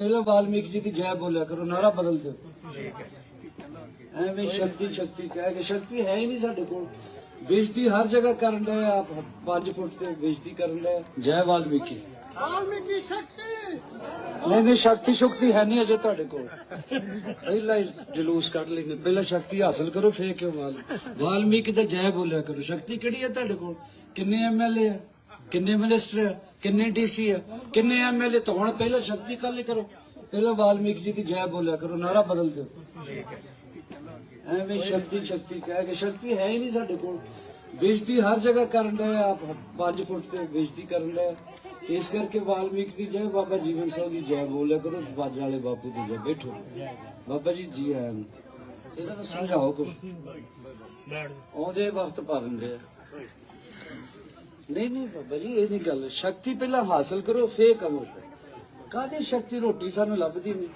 ਪਹਿਲਾਂ ਵਾਲਮੀਕ ਜੀ ਦੀ ਜੈ ਬੋਲਿਆ ਕਰੋ ਨਾਰਾ ਬਦਲ ਦਿਓ। ਐਵੇਂ ਸ਼ਕਤੀ ਸ਼ਕਤੀ ਕਹਿ ਕੇ ਸ਼ਕਤੀ ਹੈ ਹੀ ਨਹੀਂ ਸਾਡੇ ਕੋਲ। ਬੇਇੱਜ਼ਤੀ ਹਰ ਜਗ੍ਹਾ ਕਰਨ ਦੇ ਆਪ 5 ਫੁੱਟ ਤੇ ਬੇਇੱਜ਼ਤੀ ਕਰਨ ਦੇ ਜੈ ਵਾਲਮੀਕੀ। ਵਾਲਮੀਕੀ ਸ਼ਕਤੀ! ਨਹੀਂ ਨਹੀਂ ਸ਼ਕਤੀ ਸ਼ਕਤੀ ਹੈ ਨਹੀਂ ਅਜੇ ਤੁਹਾਡੇ ਕੋਲ। ਪਹਿਲਾਂ ਹੀ ਜਲੂਸ ਕੱਢ ਲੈਂਦੇ। ਪਹਿਲਾਂ ਸ਼ਕਤੀ ਹਾਸਲ ਕਰੋ ਫੇਰ ਕਿਉਂ ਵਾਲ ਵਾਲਮੀਕੀ ਤੇ ਜੈ ਬੋਲਿਆ ਕਰੋ। ਸ਼ਕਤੀ ਕਿਹੜੀ ਹੈ ਤੁਹਾਡੇ ਕੋਲ? ਕਿੰਨੇ ਐਮਐਲਏ ਆ? ਕਿੰਨੇ ਮਿਨਿਸਟਰ ਕਿੰਨੇ ਡੀਸੀ ਆ, ਕਿੰਨੇ ਐਮਐਲਏ ਤੋਂ ਹੁਣ ਪਹਿਲਾਂ ਸ਼ਕਤੀ ਕੱਲ ਕਰੋ, ਪਹਿਲਾਂ ਵਾਲਮੀਕੀ ਜੀ ਦੀ ਜੈ ਬੋਲਿਆ ਕਰੋ, ਨਾਰਾ ਬਦਲ ਦਿਓ। ਐਵੇਂ ਸ਼ਕਤੀ ਸ਼ਕਤੀ ਕਹਿ ਕੇ, ਸ਼ਕਤੀ ਹੈ ਹੀ ਨਹੀਂ ਸਾਡੇ ਕੋਲ। ਬੇਇੱਜ਼ਤੀ ਹਰ ਜਗ੍ਹਾ ਕਰਨ ਦੇ ਆਪ 5 ਫੁੱਟ ਤੇ ਬੇਇੱਜ਼ਤੀ ਕਰਨ ਦੇ ਇਸ ਕਰਕੇ ਵਾਲਮੀਕ ਦੀ ਜੈ, ਬਾਬਾ ਜੀਵਨ ਸਿੰਘ ਦੀ ਜੈ ਬੋਲਿਆ ਕਰੋ ਬਾਜ ਵਾਲੇ ਬਾਪੂ ਦੀ ਜੈ, ਬੈਠੋ। ਬਾਬਾ ਜੀ ਜੀ ਆਇਆਂ ਨੂੰ। ਇਹਦਾ ਸਮਝਾਓ ਕੁਝ ਆਉਂਦੇ ਵਕਤ ਪਾ ਦਿੰਦੇ ਆ। ਨਹੀਂ ਨਹੀਂ ਬਾਬਾ ਜੀ, ਇਹ ਨਹੀਂ ਗੱਲ। ਸ਼ਕਤੀ ਪਹਿਲਾਂ ਹਾਸਲ ਕਰੋ, ਫੇਰ ਕਰੋ ਕਾਹਦੀ ਸ਼ਕਤੀ? ਰੋਟੀ ਸਾਨੂੰ ਲੱਭਦੀ ਨਹੀਂ